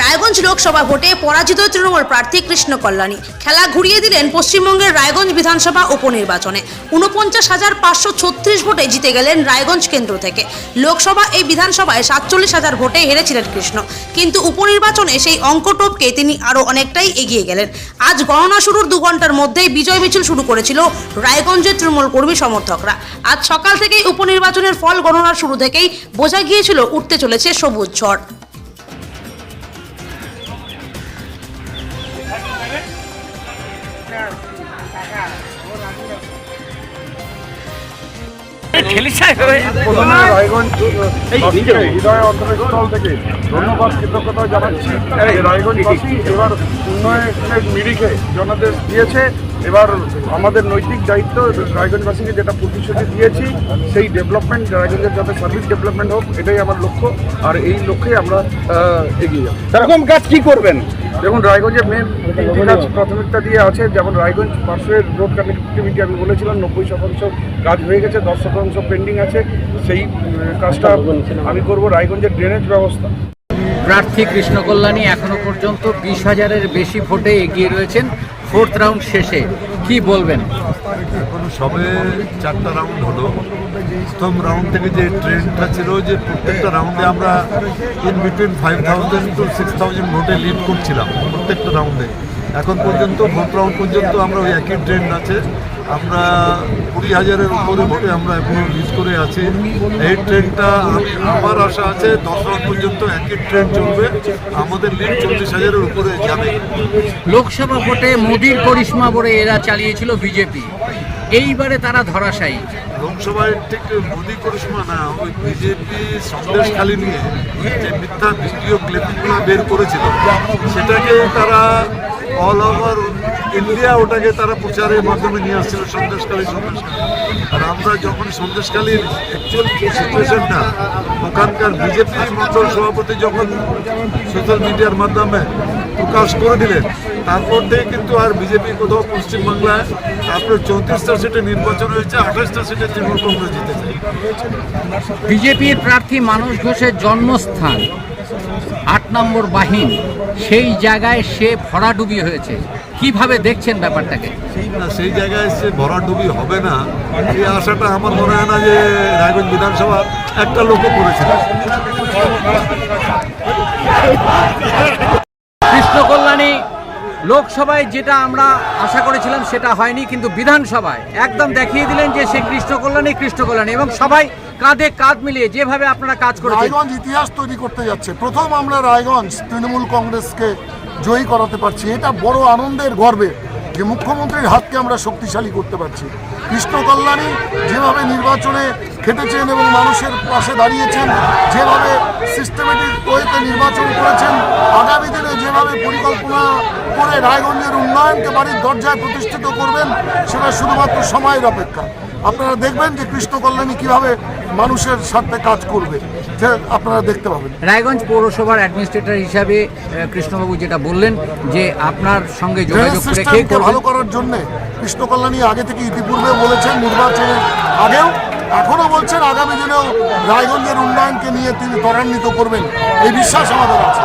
রায়গঞ্জ লোকসভা ভোটে পরাজিত তৃণমূল প্রার্থী কৃষ্ণ কল্যাণী। খেলা ঘুরিয়ে দিলেন পশ্চিমবঙ্গের রায়গঞ্জ বিধানসভা উপনির্বাচনে। উনপঞ্চাশ হাজার পাঁচশো ছত্রিশ ভোটে জিতে গেলেন রায়গঞ্জ কেন্দ্র থেকে। লোকসভা এই বিধানসভায় সাতচল্লিশ হাজার ভোটে হেরেছিলেন কৃষ্ণ। কিন্তু উপনির্বাচনে সেই অঙ্ক টপকে তিনি আরও অনেকটাই এগিয়ে গেলেন। আজ গণনা শুরুর দু ঘণ্টার মধ্যেই বিজয় মিছিল শুরু করেছিল রায়গঞ্জের তৃণমূল কর্মী সমর্থকরা। আজ সকাল থেকেই উপনির্বাচনের ফল গণনার শুরু থেকেই বোঝা গিয়েছিল উঠতে চলেছে সবুজ ঝড়। ধন্যবাদ জানাচ্ছি এবার দিয়েছে এবার আমাদের নৈতিক দায়িত্ব রায়গঞ্জবাসীকে যেটা প্রতিশ্রুতি দিয়েছি সেই ডেভেলপমেন্ট রায়গঞ্জের যাতে সার্ভিস ডেভেলপমেন্ট হোক এটাই আমার লক্ষ্য আর এই লক্ষ্যে আমরা এগিয়ে যাব সেরকম কাজ কি করবেন? দেখুন, রায়গঞ্জে মেন তিনটি কাজ প্রাথমিকতা দিয়ে আছে। যেমন রায়গঞ্জ পার্শ্বের রোড কানেক্টিভিটি আমি বলেছিলাম, নব্বই শতাংশ কাজ হয়ে গেছে, দশ শতাংশ পেন্ডিং আছে। সেই কাজটা আমি করব রায়গঞ্জের ড্রেনেজ ব্যবস্থা। প্রার্থী কৃষ্ণকল্যাণী এখনও পর্যন্ত বিশ হাজারের বেশি ভোটে এগিয়ে রয়েছেন। ফোর্থ রাউন্ড শেষে কি বলবেন? এখন সবে চারটা রাউন্ড হলো। প্রথম রাউন্ড থেকে যে ট্রেন্ডটা ছিল, যে প্রত্যেকটা রাউন্ডে আমরা in between five thousand to six thousand ভোটে লিড করছিলাম, প্রত্যেকটা রাউন্ডে। এখন পর্যন্ত ভোট রাউন্ড পর্যন্ত আমরা ওই একই ট্রেন্ড আছে। আমরা কুড়ি হাজারের উপরে ভোটে আমরা এখনও লিড করে আছি। এই ট্রেনটা আমার আশা আছে দশ রাউন্ড পর্যন্ত একই ট্রেন চলবে। আমাদের লিড চল্লিশ হাজারের উপরে যাবে। লোকসভা ভোটে মোদির করিশ্মা বলে এরা চালিয়েছিল বিজেপি। এইবারে তারা ধরাশায়ী। লোকসভায় ঠিক মোদী করিসমা না, ওই বিজেপি সন্দেশখালী নিয়ে যে মিথ্যা ভিডিও ক্লিপিংগুলো বের করেছিল, সেটাকে তারা অল ওভার ইন্ডিয়া ওটাকে তারা প্রচারের মাধ্যমে নিয়ে আসছিল, সন্দেশখালী সন্দেশখালী আর আমরা যখন সন্দেশখালীর অ্যাকচুয়াল সিচুয়েশনটা ওখানকার বিজেপি মন্ডল সভাপতি যখন সোশ্যাল মিডিয়ার মাধ্যমে প্রকাশ করে দিলেন, তারপর থেকে কিন্তু আর বিজেপি কোথাও পশ্চিমবাংলায় তারপরে চৌত্রিশটা সিটে নির্বাচন হয়েছে, আঠাশটা সিটে তৃণমূল কংগ্রেস জিতেছে। বিজেপির প্রার্থী মানুষ ঘোষের জন্মস্থান। আট নম্বর বাহিন সেই জায়গায় সে ভরাডুবি হয়েছে। কীভাবে দেখছেন ব্যাপারটাকে? না সেই জায়গায় সে ভরাডুবি হবে না এই আশাটা আমার মনে হয় না যে রায়গঞ্জ বিধানসভা একটা লোকও করেছিল কৃষ্ণ কল্যাণী লোকসভায় যেটা আমরা আশা করেছিলাম সেটা হয়নি কিন্তু বিধানসভায় একদম দেখিয়ে দিলেন যে সে কৃষ্ণ কল্যাণী কৃষ্ণ কল্যাণী এবং সবাই কাঁধে কাঁধ মিলিয়ে যেভাবে আপনারা কাজ করেছেন। রায়গঞ্জ ইতিহাস তৈরি করতে যাচ্ছে। প্রথম আমরা রায়গঞ্জ তৃণমূল কংগ্রেসকে জয়ী করাতে পারছি। এটা বড় আনন্দের গর্বে যে মুখ্যমন্ত্রীর হাতকে আমরা শক্তিশালী করতে পারছি। কৃষ্ণ কল্যাণী যেভাবে নির্বাচনে খেটেছেন এবং মানুষের পাশে দাঁড়িয়েছেন, যেভাবে সিস্টেমেটিক ওয়েতে নির্বাচন করেছেন, আগামী দিনে যেভাবে পরিকল্পনা করে রায়গঞ্জের উন্নয়নকে বাড়ির দরজায় প্রতিষ্ঠিত করবেন, সেটা শুধুমাত্র সময়ের অপেক্ষা। আপনারা দেখবেন যে কৃষ্ণ কল্যাণী কীভাবে মানুষের সাথে কাজ করবে আপনারা দেখতে পাবেন। রায়গঞ্জ পৌরসভার অ্যাডমিনিস্ট্রেটর হিসাবে কৃষ্ণবাবু যেটা বললেন যে আপনার সঙ্গে যোগাযোগ রেখে ভালো করার জন্য কৃষ্ণ কল্যাণী আগে থেকে ইতিপূর্বে বলেছেন নির্বাচনের আগেও এখনও বলছেন আগামী দিনেও রায়গঞ্জের উন্নয়নকে নিয়ে তিনি ত্বরান্বিত করবেন। এই বিশ্বাস আমাদের আছে।